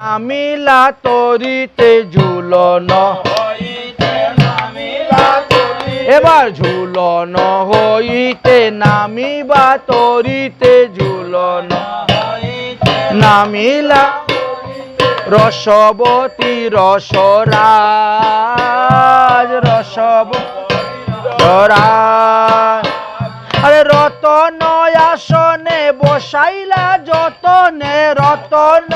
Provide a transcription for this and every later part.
নামিলা তরিতে ঝুলন। এবার ঝুলন হইতে নামিবা তরিতে ঝুলন। নামিলা রসবতী রসরাজ রসব আরে রতন আসনে বসাইলা যতনে রতন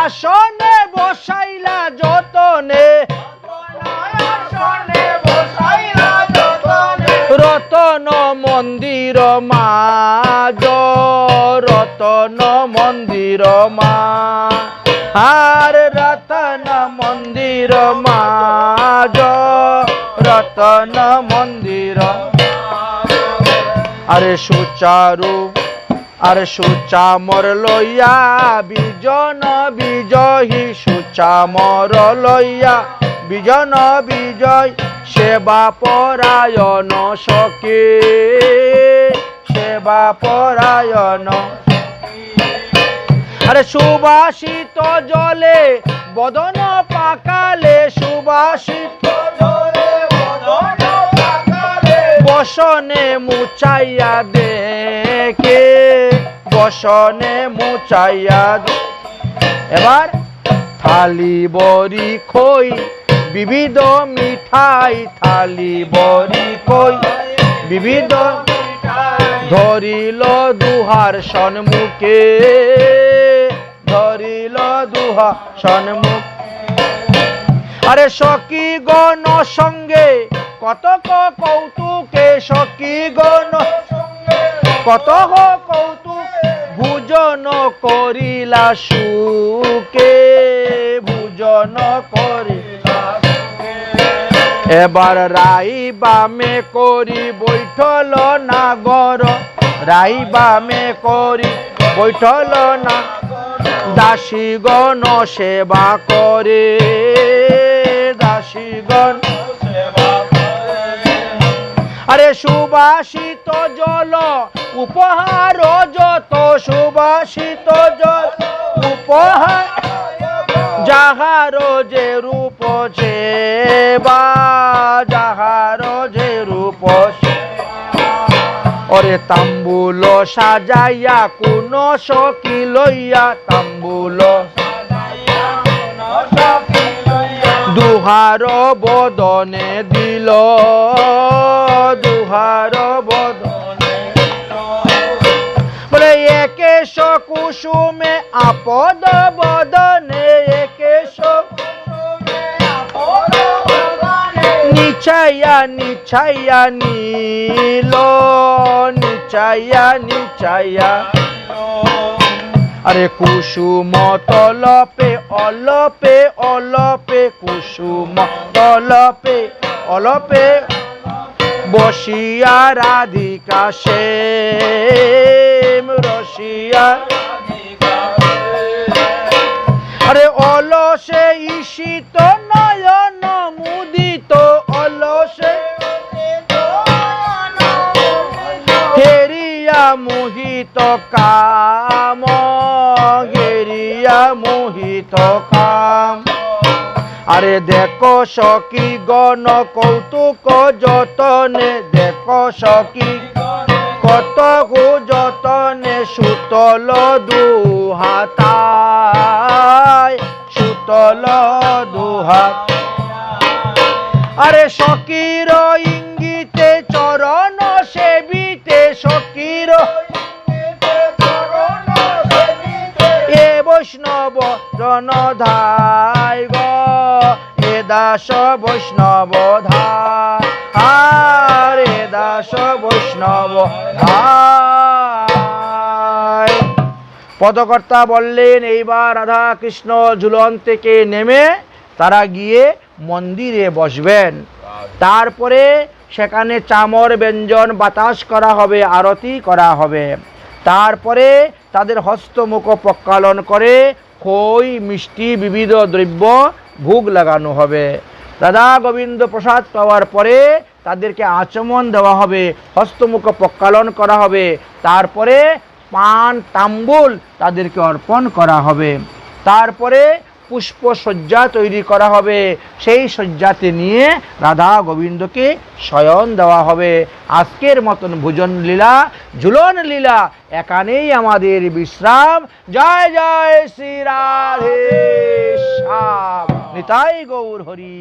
আসনে বসাইলা যতনে। রতন মন্দির মাজ রতন মন্দির মা আর রতন মন্দির মাজ রতন মন্দির আরে সুচারু আরে সুচামর লইয়া বিজন বিজয়ী, সুচামর লইয়া বিজন বিজয়, সেবা পরায়ণ সকে সেবা পরায়ণ আরে সুবাসিত জলে বদন পাকালে, সুবাসিত বসনে মুচাইয়া দেখে। বসনে মুচাইয়া এবার থালি বরি খই, বিবিধ মিঠাই থালি বরি খই, বিবিধ ধরিল দুহার সন্মুখে। ধরিল দুহার সন্মুখ। আরে সখী গণ সঙ্গে কত কৌতুকে সখী গণ কত কৌতুক ভুজন করিলা সুকে ভুজন করিলা এবার রাই বামে করি বৈঠল নাগর রাই বামে করি বৈঠল না দাসীগণ সেবা করে, দাসীগণ সুবাসিত জল, উপহার যত সুবাসিত জল, উপহার যাহার যে রূপ বা, যাহার যে রূপ সে। ওরে তাম্বুল সাজাইয়া কোন সখী লইয়া, তাম্বুল দুহার বদনে দিল দুহার বদনে বলে একেশ কুসুমে আপদ বদনে একেশ নিচাইয়া নিচাইয়া নীল নিচাইয়া নিচাইয়া আরে কুসুম তলপে, অলপে অলপে কুসুম তলপে, অলপে বসিয়া রাধিকা সেম, রসিয়া আরে অলসে ঈশিত নয়ন মুদিত, অলসে হেরিয়া মোহিত কাম গেরিয়া মোহিত কাম। আরে দেখো সখী গণ কৌতুক যতনে, দেখো সখী কত গো যতনে, সুতল দুহাতায় সুতল দুহাত আরে সখীর ইঙ্গিতে চরণ সেবিতে, সখীর এ বৈষ্ণব জনধায় দাস বৈষ্ণব ধায় আরে দাস বৈষ্ণব পদকর্তা বললেন, এইবার রাধা কৃষ্ণ ঝুলন থেকে নেমে তারা গিয়ে মন্দিরে বসবেন। তারপরে সেখানে চামর, ব্যঞ্জন, বাতাস করা হবে, আরতি করা হবে। তারপরে তাদের হস্তমুখ প্রক্ষালন করে খই, মিষ্টি, বিবিধ দ্রব্য ভোগ লাগানো হবে। রাধা গোবিন্দ প্রসাদ পাওয়ার পরে তাদেরকে আচমন দেওয়া হবে, হস্তমুখ প্রক্ষালন করা হবে। তারপরে পান তাম্বুল তাদেরকে অর্পণ করা হবে। তারপরে পুষ্পসজ্জা তৈরি করা হবে। সেই শয্যাতে নিয়ে রাধা গোবিন্দকে শয়ন দেওয়া হবে। আজকের মতন ভোজন লীলা, ঝুলন লীলা, এখানেই আমাদের বিশ্রাম। জয় জয় শ্রী রাধে, শ্যাম। নিতাই গৌর হরি